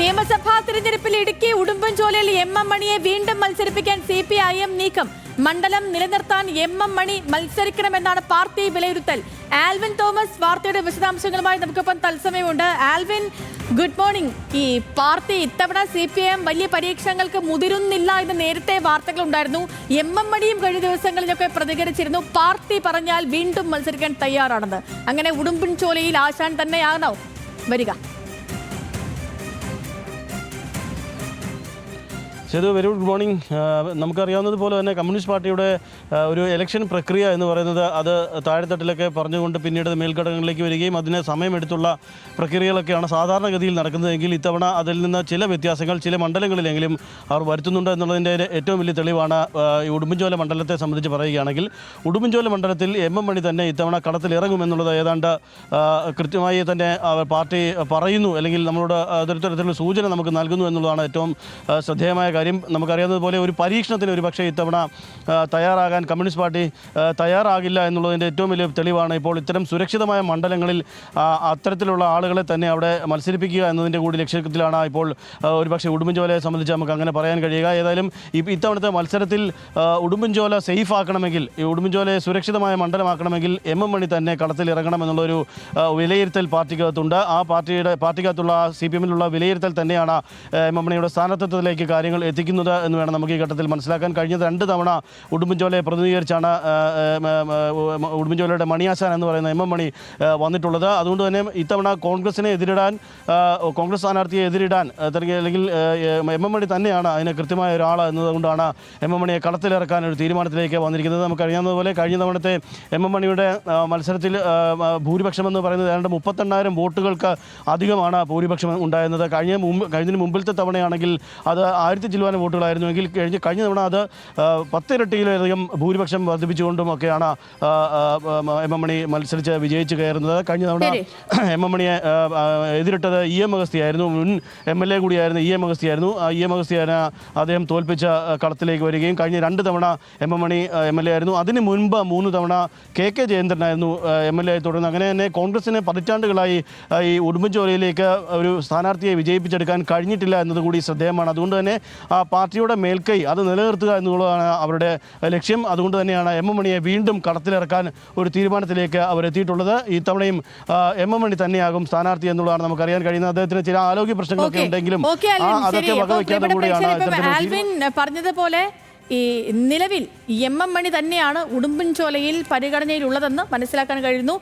നിയമസഭാ തിരഞ്ഞെടുപ്പിൽ ഇടുക്കി ഉടുമ്പൻചോലയിൽ എം എം മണിയെ വീണ്ടും മത്സരിപ്പിക്കാൻ സി പി ഐ എം നീക്കം. മണ്ഡലം നിലനിർത്താൻ എം എം മണി മത്സരിക്കണമെന്നാണ് പാർട്ടി വിലയിരുത്തൽ. ആൽവിൻ തോമസ് വാർത്തയുടെ വിശദാംശങ്ങളുമായി നമുക്കൊപ്പം തത്സമയമുണ്ട്. Alvin good morning. ഈ പാർട്ടി ഇത്തവണ സി പി എം വലിയ പരീക്ഷണങ്ങൾക്ക് മുതിരുന്നില്ല എന്ന് നേരത്തെ വാർത്തകൾ ഉണ്ടായിരുന്നു എം എം മണിയും കഴിഞ്ഞ ദിവസങ്ങളിലൊക്കെ പ്രതികരിച്ചിരുന്നു. പാർട്ടി പറഞ്ഞാൽ വീണ്ടും മത്സരിക്കാൻ തയ്യാറാണെന്ന്. അങ്ങനെ ഉടുമ്പൻചോലയിൽ ആശാൻ തന്നെയാണോ? വരിക. സേതു വെരി ഗുഡ് മോർണിംഗ് നമുക്കറിയാവുന്നതുപോലെ തന്നെ കമ്മ്യൂണിസ്റ്റ് പാർട്ടിയുടെ ഒരു ഇലക്ഷൻ പ്രക്രിയ എന്ന് പറയുന്നത് അത് താഴെത്തട്ടിലൊക്കെ പറഞ്ഞുകൊണ്ട് പിന്നീട് മേൽഘടകങ്ങളിലേക്ക് വരികയും അതിന് സമയമെടുത്തുള്ള പ്രക്രിയകളൊക്കെയാണ് സാധാരണഗതിയിൽ നടക്കുന്നതെങ്കിൽ ഇത്തവണ അതിൽ നിന്ന് ചില വ്യത്യാസങ്ങൾ ചില മണ്ഡലങ്ങളിലെങ്കിലും അവർ വരുത്തുന്നുണ്ട് എന്നുള്ളതിന്റെ ഏറ്റവും വലിയ തെളിവാണ് ഈ ഉടുമ്പൻചോല മണ്ഡലത്തെ സംബന്ധിച്ച് പറയുകയാണെങ്കിൽ. ഉടുമ്പൻചോല മണ്ഡലത്തിൽ എം എം മണി തന്നെ ഇത്തവണ കടത്തിലിറങ്ങുമെന്നുള്ളത് ഏതാണ്ട് കൃത്യമായി തന്നെ പാർട്ടി പറയുന്നു. അല്ലെങ്കിൽ നമ്മളോട് അതൊരു തരത്തിലുള്ള സൂചന നമുക്ക് നൽകുന്നു എന്നുള്ളതാണ് ഏറ്റവും ശ്രദ്ധേയമായ കാര്യം. നമുക്കറിയാവുന്നതുപോലെ ഒരു പരീക്ഷണത്തിന് ഒരു പക്ഷേ ഇത്തവണ തയ്യാറാകാൻ കമ്മ്യൂണിസ്റ്റ് പാർട്ടി തയ്യാറാകില്ല എന്നുള്ളതിന്റെ ഏറ്റവും വലിയ തെളിവാണ്. ഇപ്പോൾ ഇത്തരം സുരക്ഷിതമായ മണ്ഡലങ്ങളിൽ അത്തരത്തിലുള്ള ആളുകളെ തന്നെ അവിടെ മത്സരിപ്പിക്കുക എന്നതിന്റെ കൂടി ലക്ഷ്യത്തിലാണ് ഇപ്പോൾ ഒരു ഒരുപക്ഷെ ഉടുമ്പൻചോലയെ സംബന്ധിച്ച് നമുക്ക് അങ്ങനെ പറയാൻ കഴിയുക. ഏതായാലും ഇത്തവണത്തെ മത്സരത്തിൽ ഉടുമ്പൻചോല സേഫ് ആക്കണമെങ്കിൽ ഈ ഉടുമ്പൻചോലയെ സുരക്ഷിതമായ മണ്ഡലമാക്കണമെങ്കിൽ എം എം മണി തന്നെ കളത്തിൽ ഇറങ്ങണമെന്നുള്ളൊരു വിലയിരുത്തൽ പാർട്ടിക്കകത്തുണ്ട്. ആ പാർട്ടിയുടെ പാർട്ടിക്കകത്തുള്ള സി പി എമ്മിലുള്ള വിലയിരുത്തൽ തന്നെയാണ് എം എം മണിയുടെ സ്ഥാനത്വത്തിലേക്ക് കാര്യങ്ങൾ എത്തിക്കുന്നത് എന്ന് വേണം നമുക്ക് ഈ ഘട്ടത്തിൽ മനസ്സിലാക്കാൻ. കഴിഞ്ഞ രണ്ട് തവണ ഉടുമ്പൻചോലയെ പ്രതിനിധീകരിച്ചാണ് ഉടുമ്പൻചോലയുടെ മണിയാശാൻ എന്ന് പറയുന്ന എം എം മണി വന്നിട്ടുള്ളത്. അതുകൊണ്ട് തന്നെ ഇത്തവണ കോൺഗ്രസിനെ എതിരിടാൻ കോൺഗ്രസ് സ്ഥാനാർത്ഥിയെ എതിരിടാൻ അല്ലെങ്കിൽ എം എം മണി തന്നെയാണ് അതിന് കൃത്യമായ ഒരാൾ എന്നതുകൊണ്ടാണ് എം എം മണിയെ കളത്തിലിറക്കാൻ ഒരു തീരുമാനത്തിലേക്ക് വന്നിരിക്കുന്നത്. നമുക്കറിയാവുന്നതുപോലെ കഴിഞ്ഞ തവണത്തെ എം എം മണിയുടെ മത്സരത്തിൽ ഭൂരിപക്ഷം എന്ന് പറയുന്നത് ഏതാണ്ട് മുപ്പത്തെണ്ണായിരം വോട്ടുകൾക്ക് അധികമാണ് ഭൂരിപക്ഷം ഉണ്ടായിരുന്നത്. കഴിഞ്ഞ മുമ്പ് കഴിഞ്ഞതിന് മുമ്പിലത്തെ തവണയാണെങ്കിൽ അത് ആയിരത്തി ചില്ലുവാനം വോട്ടുകളായിരുന്നുവെങ്കിൽ കഴിഞ്ഞ കഴിഞ്ഞ തവണ അത് പത്തിരട്ടിയിലധികം ഭൂരിപക്ഷം വർദ്ധിപ്പിച്ചുകൊണ്ടും ഒക്കെയാണ് ആ, ആ, ആ, എം എം മണി മത്സരിച്ച് വിജയിച്ച് കയറുന്നത്. കഴിഞ്ഞ തവണ. എം എം മണിയെ എതിരിട്ടത് ഇ എം അഗസ്തിയായിരുന്നു. മുൻ എം എൽ എ കൂടിയായിരുന്നു ഇ എം അഗസ്തിയായിരുന്നു. ആ ഇ എം അഗസ്തിയാന അദ്ദേഹം തോൽപ്പിച്ച കളത്തിലേക്ക് വരികയും കഴിഞ്ഞ രണ്ട് തവണ M M Mani M L A ആയിരുന്നു. അതിന് മുൻപ് മൂന്ന് തവണ കെ കെ ജയേന്ദ്രനായിരുന്നു എം എൽ എ ആയി തുടർന്ന്. അങ്ങനെ തന്നെ കോൺഗ്രസിന് പതിറ്റാണ്ടുകളായി ഈ ഉടുമ്പൻചോലയിലേക്ക് ഒരു സ്ഥാനാർത്ഥിയെ വിജയിപ്പിച്ചെടുക്കാൻ കഴിഞ്ഞിട്ടില്ല എന്നതുകൂടി ശ്രദ്ധേയമാണ്. അതുകൊണ്ട് തന്നെ ആ പാർട്ടിയുടെ മേൽക്കൈ അത് നിലനിർത്തുക എന്നുള്ളതാണ് അവരുടെ ലക്ഷ്യം. അതുകൊണ്ട് തന്നെയാണ് എം എം മണിയെ വീണ്ടും കടത്തിലിറക്കാൻ ഒരു തീരുമാനത്തിലേക്ക് അവരെത്തിയിട്ടുള്ളത് ഇത്തവണയും ആ, എം എം മണി തന്നെയാകും സ്ഥാനാർത്ഥി എന്നുള്ളതാണ് നമുക്കറിയാൻ കഴിയുന്നത്. അദ്ദേഹത്തിന് ചില ആരോഗ്യ പ്രശ്നങ്ങളൊക്കെ ഉണ്ടെങ്കിലും അതൊക്കെ വകവയ്ക്കാതെ കൂടിയാണ് പറഞ്ഞതുപോലെ ഈ നിലവിൽ എം എം മണി തന്നെയാണ് ഉടുമ്പൻചോലയിൽ പരിഗണനയിലുള്ളതെന്ന് മനസ്സിലാക്കാൻ കഴിയുന്നു.